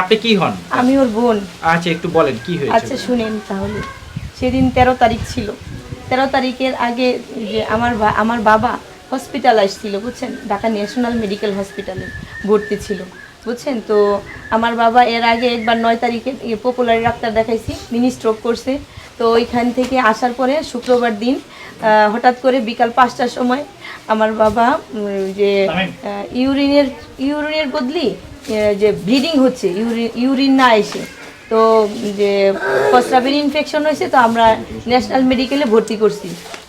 আপনি কি হন? আমি ওর বোন। আচ্ছা একটু বলেন কি হয়েছে? আচ্ছা শুনেন তাহলে। সেদিন তেরো তারিখ ছিল। তেরো তারিখের আগে যে আমার আমার বাবা হসপিটালাইজ ছিল বুঝছেন? ঢাকা ন্যাশনাল মেডিকেল হসপিটালে ভর্তি ছিল বুঝছেন? তো আমার বাবা এর আগে একবার নয় তারিখে পপুলার ডাক্তার দেখাইছি মিনি স্ট্রোক করছে। তো ওইখান থেকে আসার পরে শুক্রবার দিন হঠাৎ করে বিকাল পাঁচটার সময় আমার বাবা যে ইউরিনের ইউরিনের বদলি যে ব্লিডিং হচ্ছে ইউরিন না এসে। তো, যে প্রস্রাবের ইনফেকশন হয়েছে, তো আমরা ন্যাশনাল মেডিকেলে ভর্তি করছি।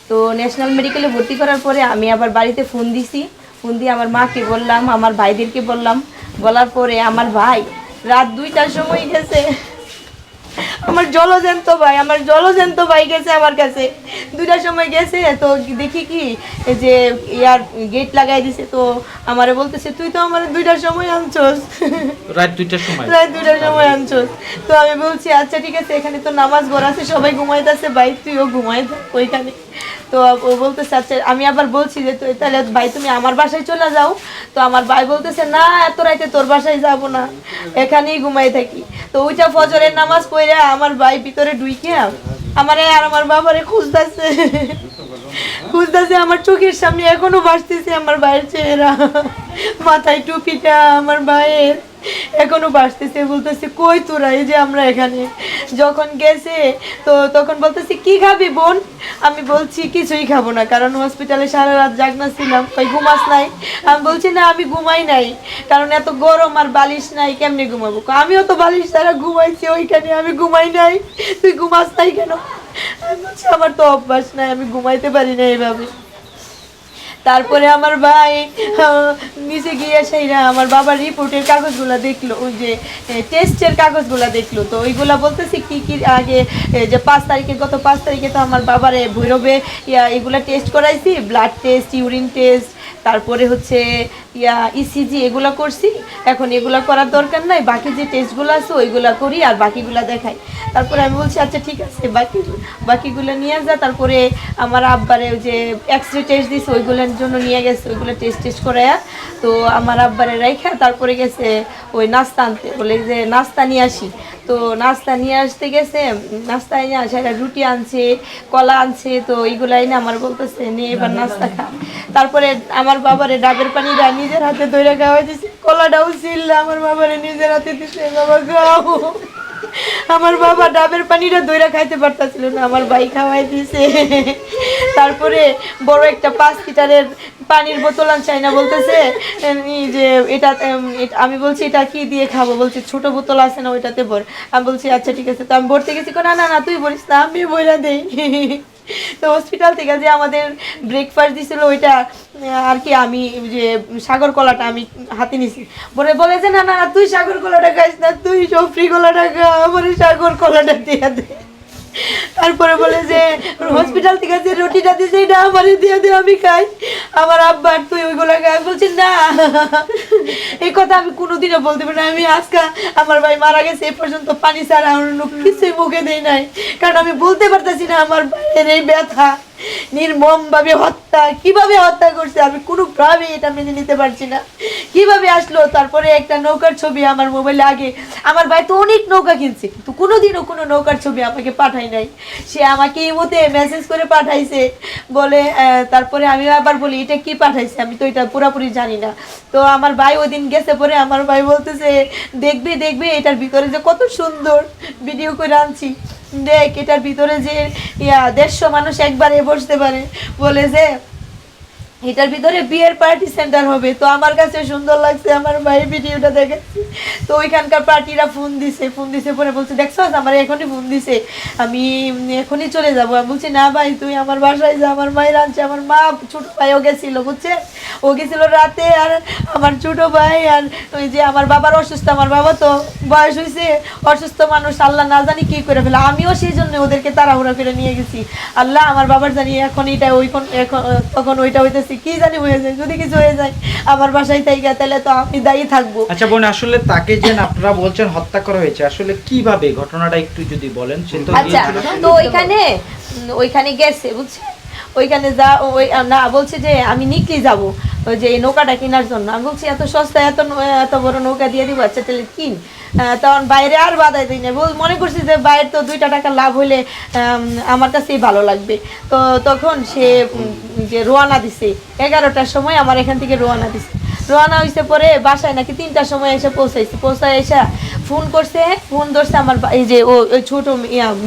তো ন্যাশনাল মেডিকেলে ভর্তি করার পরে আমি আবার বাড়িতে ফোন দিছি। ফোন দিয়ে আমার মাকে বললাম, আমার ভাইদেরকে বললাম। বলার পরে আমার ভাই রাত দুইটার সময় গেছে আমার জলজন্ত ভাই আমার জলজন্ত ভাই গেছে আমার কাছে। দুইটার সময় গেছে তো দেখি কি যে ইয়ার গেট লাগাই দিছে তো আমারে বলতেছে তুই তো আমার দুইটার সময় আনছস। রাত দুইটার সময়? রাত দুইটার সময় আনছস। তো আমি বলছি আচ্ছা ঠিক আছে এখানে তো নামাজ ঘর আছে সবাই ঘুমাইতেছে ভাই তুইও ঘুমাই থাক ওইখানে। তো ও বলতেছে আচ্ছা আমি আবার বলছি যে তুই তাহলে ভাই, তুমি আমার বাসায় চলে যাও। তো আমার ভাই বলতেছে, না, এত রাইতে তোর বাসায় যাব না, এখানেই ঘুমাই থাকি। তো ওইটা ফজরের নামাজ পড়ে আমার ভাই ভিতরে ঢুইকে আমারে আর আমার বাবারে খুঁজতেছে। খুঁজতেছে আমার চোখের সামনে, এখনও বাসতেছে আমার ভাইয়ের চেহারা। মাথায় টুপিটা আমার ভাইয়ের। এখনও ভাসতেছে বলতেছে, কই তোরা, এই যে আমরা এখানে। যখন গেছে, তো তখন বলতেছে, কি খাবি বোন? আমি বলছি, কিছুই খাব না, কারণ হসপিটালে সারা রাত জাগনা ছিলাম, কই ঘুমাস নাই? আমি বলছি, না, আমি ঘুমাই নাই, কারণ এত গরম আর বালিশ নাই, কেমনে ঘুমাবো? আমিও তো বালিশ ছাড়া ঘুমাইছি, ওইখানে আমি ঘুমাই নাই, তুই ঘুমাস নাই কেন? আমি বলছি, আমার তো অভ্যাস নাই, আমি ঘুমাইতে পারি না এইভাবে। তারপরে আমার ভাই নিচে গিয়ে সেইরা আমার বাবার রিপোর্টের কাগজগুলো দেখল, ওই যে টেস্টের কাগজগুলো দেখল। তো ওইগুলো বলতেছি, কি কি আগে যে পাঁচ তারিখে, গত পাঁচ তারিখে তো আমার বাবার ভৈরবে এগুলা টেস্ট করাইছি ব্লাড টেস্ট ইউরিন টেস্ট তারপরে হচ্ছে ইয়া ইসিজি এগুলো করছি। এখন এগুলো করার দরকার নাই, বাকি যে টেস্টগুলো আছে ওইগুলা করি আর বাকিগুলা দেখাই। তারপরে আমি বলছি আচ্ছা ঠিক আছে, বাকি বাকিগুলো নিয়ে যা। তারপরে আমার আব্বারে যে এক্স রে টেস্ট দিছে, ওইগুলোর জন্য নিয়ে গেছে, ওইগুলো টেস্ট টেস্ট করাইয়া তো আমার আব্বারে রাইখা, তারপরে গেছে ওই নাস্তা আনতে। বলে যে, নাস্তা নিয়ে আসি। তো নাস্তা নিয়ে আসতে গেছে, নাস্তা নিয়ে আসে একটা রুটি আনছে, কলা আনছে, তো এইগুলো এনে আমার বলতেছে নিয়ে এবার নাস্তা খা। তারপরে আমার বাবারে ডাবের পানিটা নিজের হাতে ধরে খাওয়া কলাটাও আমার বাবারে নিজের হাতে দিছে বাবা খাও আমার বাবা ডাবের পানিটা দইরা খাইতে পারতাছিল না আমার ভাই খাওয়াই দিছে তারপরে বড় একটা পাঁচ লিটারের পানির বোতল আনছাই না বলতেছে যে এটা আমি বলছি এটা কি দিয়ে খাব? বলছে ছোট বোতল আছে না ওইটাতে ভর। আমি বলছি আচ্ছা ঠিক আছে। তো আমি ভরতে গেছি কো, না না না তুই বলিস না আমি বইরা দেই। তো হসপিটাল থেকে যে আমাদের ব্রেকফাস্ট দিছিল, ওইটা আর কি আমি যে সাগর কলাটা আমি হাতে নিছি। বলে বলে যে, না না তুই সাগর কলাটা খাইস না, তুই সফরি কলাটা খা, আমার সাগর কলাটা দিয়ে দে। তারপরে বলে যে, হসপিটাল থেকে যে রুটিটা দিয়েছে, এটা আমার দিয়ে দিয়ে আমি খাই। আমার আব্বার তুই ওইগুলো খাই বলছি, না। এই কথা আমি কোনোদিনও বলতে পারি না। আমি আজকে আমার ভাই মারা গেছে এ পর্যন্ত পানি ছাড়া অন্য কিছুই মুখে দেয় নাই। কারণ আমি বলতে পারতেছি না আমার ভাইয়ের এই ব্যথা। নির্মম ভাবে হত্যা, কীভাবে হত্যা করছে আমি কোনোভাবে এটা মেনে নিতে পারছি না। কীভাবে আসলো? তারপরে একটা নৌকার ছবি আমার মোবাইলে আগে। আমার ভাই তো অনেক নৌকা কিনছে, কিন্তু কোনোদিনও কোনো নৌকার ছবি আমাকে পাঠায় নাই। সে আমাকে এই মতে মেসেজ করে পাঠাইছে, বলে তারপরে আমি আবার বলি, এটা কি পাঠাইছে? আমি তো এটা পুরোপুরি জানি না। তো আমার ভাই ওই দিন গেছে পরে আমার ভাই বলতেছে, দেখবে দেখবে, এটার ভিতরে যে কত সুন্দর ভিডিও করে আনছি। দেখ এটার ভিতরে যে দেড়শো মানুষ একবারে বসতে পারে। বলে যে এটার ভিতরে বিয়ের পার্টি সেন্টার হবে। তো আমার কাছে সুন্দর লাগছে, আমার ভাই ভিডিওটা দেখে। তো ওইখানকার পার্টিরা ফোন দিছে ফোন দিছে পরে বলছে, দেখছ, আমার এখনই ফোন দিছে। আমি এখনই চলে যাব। আমি বলছি, না ভাই, তুই আমার বাসায় যা, আমার মায়ের আনছে, আমার মা ছোট ভাইও গেছিল, বুঝছে? ও গেছিল রাতে আর আমার ছোট ভাই আর ওই যে আমার বাবার অসুস্থ, আমার বাবা তো বয়স হয়েছে অসুস্থ মানুষ, আল্লাহ না জানি কি করে ফেলে। আমিও সেই জন্য ওদেরকে তাড়াহুড়া করে নিয়ে গেছি। আল্লাহ, আমার বাবার জানি এখন এটা ওই এখন তখন ওইটা হইতেছি কি জানি হয়ে যায় যদি কিছু হয়ে যায় আমার বাসায় তাই গা তাহলে তো আমি দায়ী থাকব। আচ্ছা বোন আসলে তাকে যে আপনারা বলছেন হত্যা করা হয়েছে আসলে কীভাবে? ঘটনাটা একটু যদি বলেন সে তো আচ্ছা তো ওইখানে ওইখানে গেছে বুঝছে ওইখানে যা ওই না বলছে যে আমি নিকলি যাব। ওই যে এই নৌকাটা কেনার জন্য। আমি বলছি, এত সস্তা, এত এত বড় নৌকা দিয়ে দিব আচ্ছা তাহলে কিন। তখন বাইরে আর বাধাই দিই না মনে করছি যে বাইরে তো দুইটা টাকা লাভ হলে আমার কাছেই ভালো লাগবে। তো তখন সে যে রোয়ানা দিছে। এগারোটার সময় আমার এখান থেকে রোয়ানা দিছে। রোয়ানা হয়েছে পরে বাসায় নাকি তিনটার সময় এসে পৌঁছাইছে। পৌঁছায় এসে ফোন করছে, ফোন ধরছে আমার এই যে ও ছোট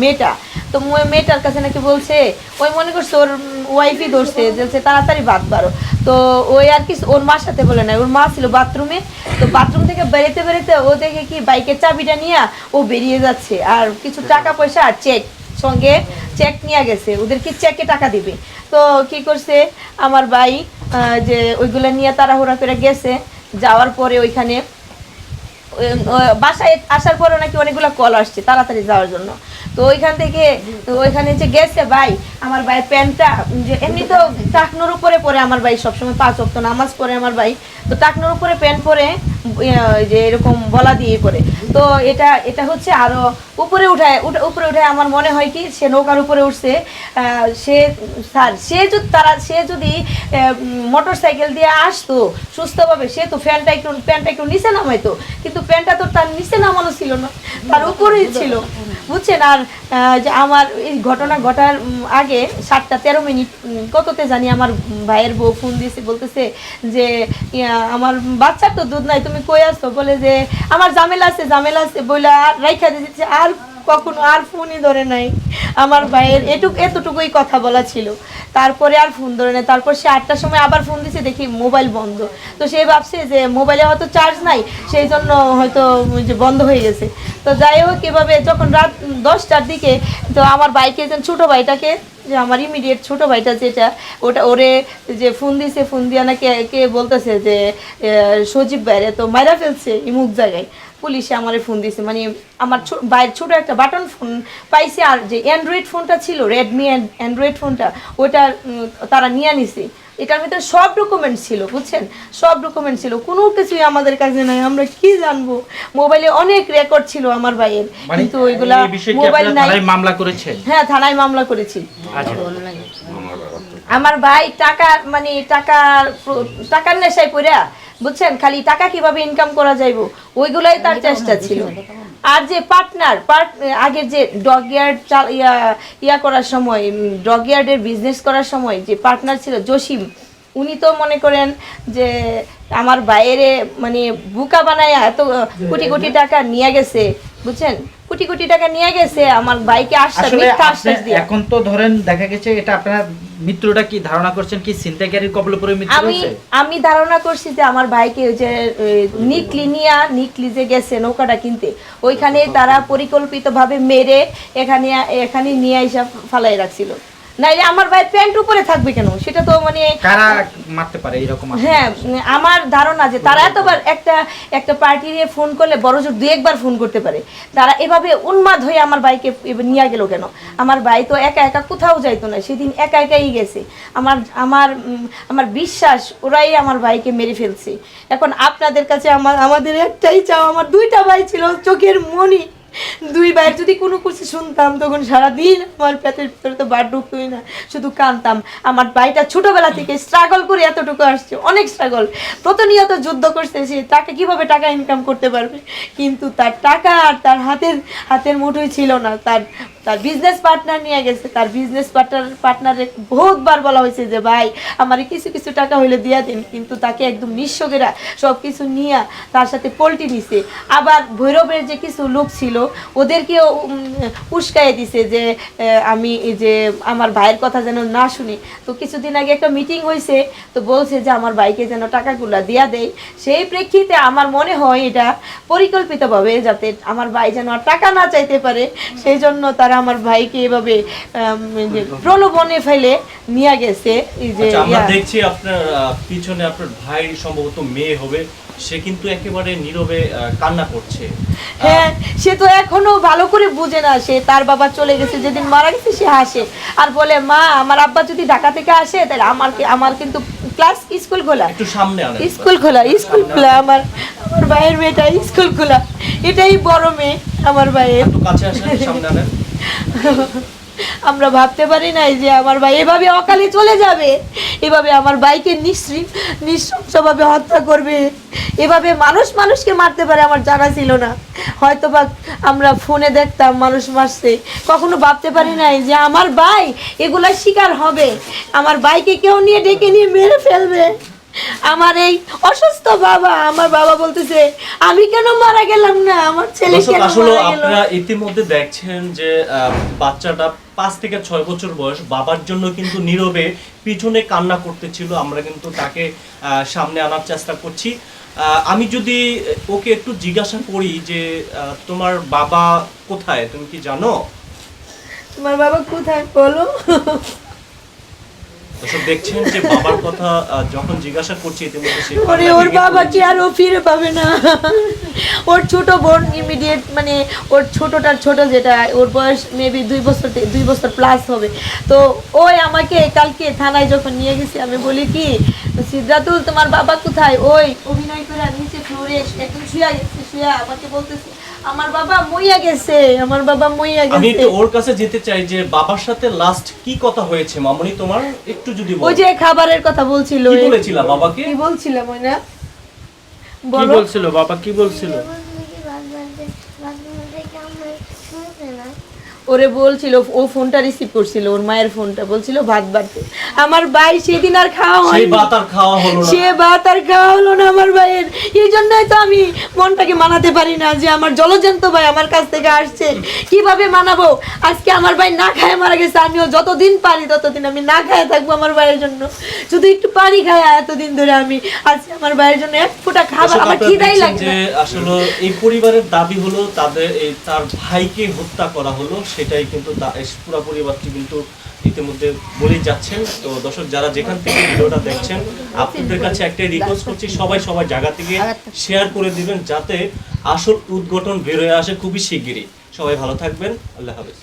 মেয়েটা। তো মেয়েটার কাছে নাকি বলছে, ওই মনে করছে ওর ওয়াইফই ধরছে, বলছে তাড়াতাড়ি বাদ বারো তো ওই আর কি ওর মার সাথে বলে না ওর মা ছিল বাথরুমে তো বাথরুম থেকে বেরোতে বেরোতে ও দেখে কি বাইকের চাবিটা নিয়ে ও বেরিয়ে যাচ্ছে, আর কিছু টাকা পয়সা আর চেক সঙ্গে চেক নিয়ে গেছে, ওদের কি চেকে টাকা দিবে? তো কি করছে, আমার ভাই যে ওইগুলো নিয়ে তাড়াহুড়া করে গেছে, যাওয়ার পরে ওইখানে ওই- ওই বাসায় আসার পরে নাকি অনেকগুলো কল আসছে, তাড়াতাড়ি যাওয়ার জন্য। তো ওইখান থেকে, তো ওইখানে যে গেছে ভাই, আমার ভাইয়ের প্যান্টটা, যে এমনি তো টাকনোর উপরে পরে আমার ভাই সবসময় পাঁচ অক্ত নামাজ পড়ে আমার ভাই। তো টাকনোর উপরে প্যান্ট পরে যে এরকম বলা দিয়ে পরে। তো এটা এটা হচ্ছে আরও উপরে উঠায়, উঠে- উপরে উঠায় আমার মনে হয় কি, সে নৌকার উপরে উঠছে। সে, স্যার, সে যদি তারা, সে যদি মোটর সাইকেল দিয়ে আসতো সুস্থভাবে, সে তো ফ্যানটা একটু, প্যান্টটা একটু নিচে নামাইতো। কিন্তু প্যান্টটা তো তার নিচে নামানো ছিল না, তার উপরেই ছিল। বুঝছেন? আর যে আমার এই ঘটনা ঘটার আগে সাতটা তেরো মিনিট কততে জানি আমার ভাইয়ের বউ ফোন দিয়েছে, বলতেছে যে আমার বাচ্চার তো দুধ নাই, তুমি কই আসছো বলে যে, আমার জামেলা আছে জামেলা আছে। বইলা আর রাইখা দিয়েছে আর কখনো আর ফোনই ধরে নাই। আমার ভাইয়ের এটুক এতটুকুই কথা বলা ছিল। তারপরে আর ফোন ধরে নাই। তারপর সে আটটার সময় আবার ফোন দিছে, দেখি মোবাইল বন্ধ। তো সে ভাবছে যে মোবাইলে হয়তো চার্জ নাই, সেই জন্য হয়তো যে বন্ধ হয়ে গেছে। তো যাই হোক, এভাবে যখন রাত দশটার দিকে, তো আমার বাইকে একজন ছোটো ভাইটাকে, যে আমার ইমিডিয়েট ছোট ভাইটা যেটা, ওটা ওরে যে ফোন দিছে, ফোন দিয়া না কে বলতেছে যে সজীব বাইরে তো মাইরা ফেলছে ইমুক জায়গায়। পুলিশে আমার ফোন দিছে। মানে আমার ছো- বাইরে ছোট একটা বাটন ফোন পাইছে আর যে অ্যান্ড্রয়েড ফোনটা ছিল রেডমি অ্যান্ড্রয়েড ফোনটা ওটা তারা নিয়ে নিছে। এটার ভিতরে সব ডকুমেন্ট ছিল বুঝছেন? সব ডকুমেন্ট ছিল। কোনো কিছুই আমাদের কাছে নাই। আমরা কি জানব? মোবাইলে অনেক রেকর্ড ছিল আমার ভাইয়ের। মানে কিন্তু ওইগুলা মোবাইল নাই। মামলা করেছেন? হ্যাঁ থানায় মামলা করেছি। আচ্ছা। আমার ভাই টাকা মানে টাকার টাকার নেশায় পড়া। বুঝছেন? খালি টাকা কীভাবে ইনকাম করা যাইব? ওইগুলাই তার চেষ্টা ছিল। আর যে পার্টনার পার্ট আগের যে ডগ ইয়ার্ড ইয়া ইয়া করার সময় ডগ ইয়ার্ডের বিজনেস করার সময় যে পার্টনার ছিল জসিম উনি তো মনে করেন যে আমার বাইরে মানে বুকা বানায় এত কোটি কোটি টাকা নিয়ে গেছে। বুঝছেন? কোটি কোটি টাকা নিয়ে গেছে আমার বাইকে আসলে মিথ্যা আশ্বাস দিয়ে। এখন তো ধরেন দেখা গেছে এটা আপনার মৃত্যুটা কি ধারণা করছেন কি ছিনতাইকারীর কবলে পড়ে মৃত্যু আমি আমি ধারণা করছি যে আমার ভাইকে ওই যে নিকলিনিয়া নিকলিজে গেছে নৌকাটা কিনতে। ওইখানে তারা পরিকল্পিতভাবে মেরে এখানে এখানে নিয়ে এসে ফালাই রাখছিল। নাইলে আমার ভাই প্যান্ট উপরে থাকবে কেন? সেটা তো মানে কারা মারতে পারে এরকম হ্যাঁ আমার ধারণা যে তারা এতবার একটা একটা পার্টি নিয়ে ফোন করলে বড় জোর দু একবার ফোন করতে পারে। তারা এভাবে উন্মাদ হয়ে আমার বাইকে নিয়ে গেল কেন? আমার ভাই তো একা একা কোথাও যাইতো না সেদিন একা একাই গেছে। আমার আমার আমার বিশ্বাস ওরাই আমার ভাইকে মেরে ফেলছে। এখন আপনাদের কাছে আমার আমাদের একটাই চাও আমার দুইটা ভাই ছিল চোখের মনি। দুই ভাইয়ের যদি কোনো কিছু শুনতাম, তখন সারাদিন আমার পেটের ভিতরে তো বার ঢুকতোই না, শুধু কানতাম। আমার ভাইটা ছোটবেলা থেকে স্ট্রাগল করে এতটুকু আসছে, অনেক স্ট্রাগল প্রতিনিয়ত যুদ্ধ করছে সে, তাকে কীভাবে টাকা ইনকাম করতে পারবে? কিন্তু তার টাকা আর তার হাতের হাতের মুঠোই ছিল না। তার তার বিজনেস পার্টনার নিয়ে গেছে। তার বিজনেস পার্টনার পার্টনারে বহুতবার বলা হয়েছে যে ভাই আমার কিছু কিছু টাকা হইলে দিয়া দিন। কিন্তু তাকে একদম নিঃস্বকেরা সব কিছু নিয়ে তার সাথে পোল্ট্রি নিছে। আবার ভৈরবের যে কিছু লোক ছিল ওদেরকেও উম, উস্কাইয়ে দিছে যে আমি এই যে আমার ভাইয়ের কথা যেন না শুনি। তো কিছুদিন আগে একটা মিটিং হয়েছে তো বলছে যে আমার ভাইকে যেন টাকাগুলা দিয়া দেয় সেই প্রেক্ষিতে আমার মনে হয় এটা পরিকল্পিতভাবে যাতে আমার ভাই যেন আর টাকা না চাইতে পারে সেই জন্য তারা আমার ভাইকে এভাবে প্রলোভনে ফেলে নিয়ে গেছে এই যে আচ্ছা আমরা দেখছি আপনার পিছনে আপনার ভাই সম্ভবত মেয়ে হবে সে কিন্তু একেবারে নীরবে কান্না করছে। হ্যাঁ সে তো এখনও ভালো করে বুঝে না সে তার বাবা চলে গেছে যেদিন মারা গেছে সে হাসে। আর বলে মা আমার আব্বা যদি ঢাকা থেকে আসে তাহলে আমার কি- আমার কিন্তু ক্লাস স্কুল খোলা। একটু সামনে আনেন। স্কুল খোলা স্কুল খোলা আমার আমার ভাইয়ের মেয়েটা স্কুল খোলা। এটাই বড় মেয়ে আমার ভাইয়ের। একটু কাছে আসেন সামনে আনেন। আমরা ভাবতে পারি নাই যে আমার ভাই এভাবে অকালে চলে যাবে। এভাবে আমার ভাইকে নিঃশ্রী নৃশংসভাবে হত্যা করবে। এভাবে মানুষ মানুষকে মারতে পারে আমার জানা ছিল না। হয়তো বা আমরা ফোনে দেখতাম মানুষ মারছে। কখনো ভাবতে পারি নাই যে আমার ভাই এগুলা শিকার হবে। আমার ভাইকে কেউ নিয়ে ডেকে নিয়ে মেরে ফেলবে। আমার এই অসুস্থ বাবা আমার বাবা বলতেছে আমি কেন মারা গেলাম না? আমার ছেলে কেন আসলে আপনারা ইতিমধ্যে দেখছেন যে বাচ্চাটা পাঁচ থেকে ছয় বছর বয়স বাবার জন্য কিন্তু নীরবে পিছনে কান্না করতেছিল। আমরা কিন্তু তাকে সামনে আনার চেষ্টা করছি। আহ, আমি যদি ওকে একটু জিজ্ঞাসা করি যে তোমার বাবা কোথায়? তুমি কি জানো? তোমার বাবা কোথায় বলো? দর্শক দেখছেন যে বাবার কথা যখন জিজ্ঞাসা করছি ইতিমধ্যে সে ওরে ওর বাবা কি আর ও ফিরে পাবে না? ওর ছোট বোন ইমিডিয়েট মানে ওর ছোটটার ছোট যেটা ওর বয়স মেবি দুই বছর দুই বছর প্লাস হবে। তো ওই আমাকে কালকে থানায় যখন নিয়ে গেছি আমি বলি কি সিদ্ধাতুল তোমার বাবা কোথায়? ওই অভিনয় করে নিচে ফ্লোরে একদম শুয়ে গেছে শুয়ে আমাকে বলতেছে আমার বাবা মইয়া গেছে আমার বাবা মইয়া গেছে। আমি একটু ওর কাছে যেতে চাই যে বাবার সাথে লাস্ট কি কথা হয়েছে মামনি তোমার একটু যদি ওই বলো যে খাবারের কথা বলছিল কি বলেছিলা বাবাকে? কি বলছিলাম ওই না কি বলছিল বাবা? কি বলছিল? ওরে বলছিল ও ফোনটা রিসিভ করছিল ওর মায়ের ফোনটা বলছিল ভাত বাড়তে। আমার ভাই সেদিন আর খাওয়া না। সে ভাত আর খাওয়া হলো না আমার ভাইয়ের। এই জন্যই তো আমি মনটাকে মানাতে পারি না যে আমার জলজন্ত ভাই আমার কাছ থেকে আসছে। কীভাবে মানাবো? আজকে আমার ভাই না খায় মারা গেছে আমিও যতদিন পারি ততদিন আমি না খায় থাকব আমার ভাইয়ের জন্য। শুধু একটু পানি খায় এতদিন ধরে আমি আজকে আমার ভাইয়ের জন্য এক ফোঁটা খাবার আমার খিদাই যে আসলে এই পরিবারের দাবি হলো তাদের এই তার ভাইকে হত্যা করা হলো। সেটাই কিন্তু পুরো পরিবারটি কিন্তু ইতিমধ্যে বলেই যাচ্ছেন। তো দর্শক, যারা যেখান থেকে ভিডিওটা দেখছেন, আপনাদের কাছে একটাই রিকোয়েস্ট করছি, সবাই সবার জায়গা থেকে শেয়ার করে দিবেন যাতে আসল উদ্ঘটন বেরোয় আসে খুবই শিগগিরই। সবাই ভালো থাকবেন। আল্লাহ হাফেজ।